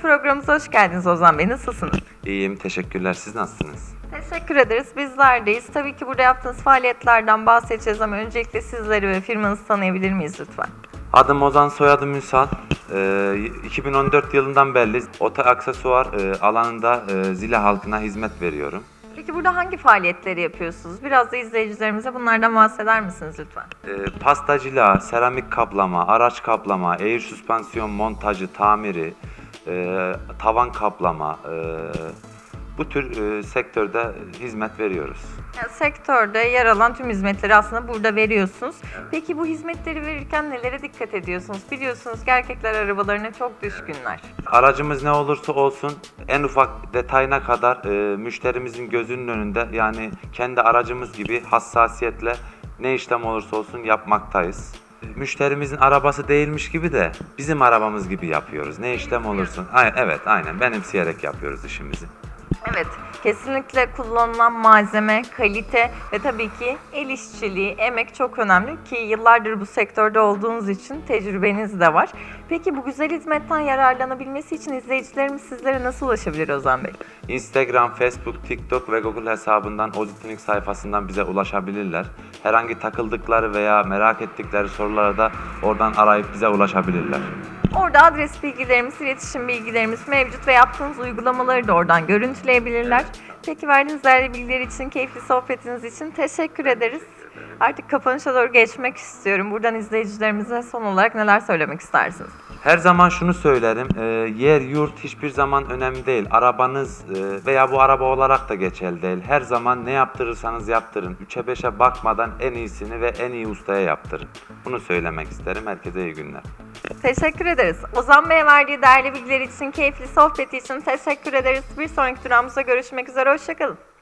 programımıza hoş geldiniz Ozan Bey. Nasılsınız? İyiyim, teşekkürler. Siz nasılsınız? Teşekkür ederiz. Bizlerdeyiz. Tabii ki burada yaptığınız faaliyetlerden bahsedeceğiz ama öncelikle sizleri ve firmanızı tanıyabilir miyiz lütfen? Adım Ozan, soyadım Ünsal. Ee, 2014 yılından beri oto aksesuar e, alanında e, Zile halkına hizmet veriyorum. Peki burada hangi faaliyetleri yapıyorsunuz? Biraz da izleyicilerimize bunlardan bahseder misiniz lütfen? E, pastacılığa, seramik kaplama, araç kaplama, air süspansiyon montajı, tamiri, e, tavan kaplama, e, bu tür e, sektörde hizmet veriyoruz. Yani sektörde yer alan tüm hizmetleri aslında burada veriyorsunuz. Peki bu hizmetleri verirken nelere dikkat ediyorsunuz? Biliyorsunuz ki erkekler arabalarına çok düşkünler. Aracımız ne olursa olsun en ufak detayına kadar e, müşterimizin gözünün önünde yani kendi aracımız gibi hassasiyetle ne işlem olursa olsun yapmaktayız. Müşterimizin arabası değilmiş gibi de bizim arabamız gibi yapıyoruz. Ne işlem olursun. Ay- Evet aynen benimseyerek yapıyoruz işimizi. Evet, kesinlikle kullanılan malzeme, kalite ve tabii ki el işçiliği, emek çok önemli ki yıllardır bu sektörde olduğunuz için tecrübeniz de var. Peki bu güzel hizmetten yararlanabilmesi için izleyicilerimiz sizlere nasıl ulaşabilir Ozan Bey? Instagram, Facebook, TikTok ve Google hesabından Ozitinik sayfasından bize ulaşabilirler. Herhangi takıldıkları veya merak ettikleri sorulara da oradan arayıp bize ulaşabilirler. Orada adres bilgilerimiz, iletişim bilgilerimiz mevcut ve yaptığınız uygulamaları da oradan görüntüleyebilirler. Peki verdiğiniz değerli bilgiler için, keyifli sohbetiniz için teşekkür ederiz. Artık kapanışa doğru geçmek istiyorum. Buradan izleyicilerimize son olarak neler söylemek istersiniz? Her zaman şunu söylerim, e, yer yurt hiçbir zaman önemli değil. Arabanız e, veya bu araba olarak da geçerli değil. Her zaman ne yaptırırsanız yaptırın. 3'e 5'e bakmadan en iyisini ve en iyi ustaya yaptırın. Bunu söylemek isterim. Herkese iyi günler. Teşekkür ederiz. Ozan Bey'e verdiği değerli bilgiler için, keyifli sohbeti için teşekkür ederiz. Bir sonraki durağımızda görüşmek üzere. Hoşçakalın.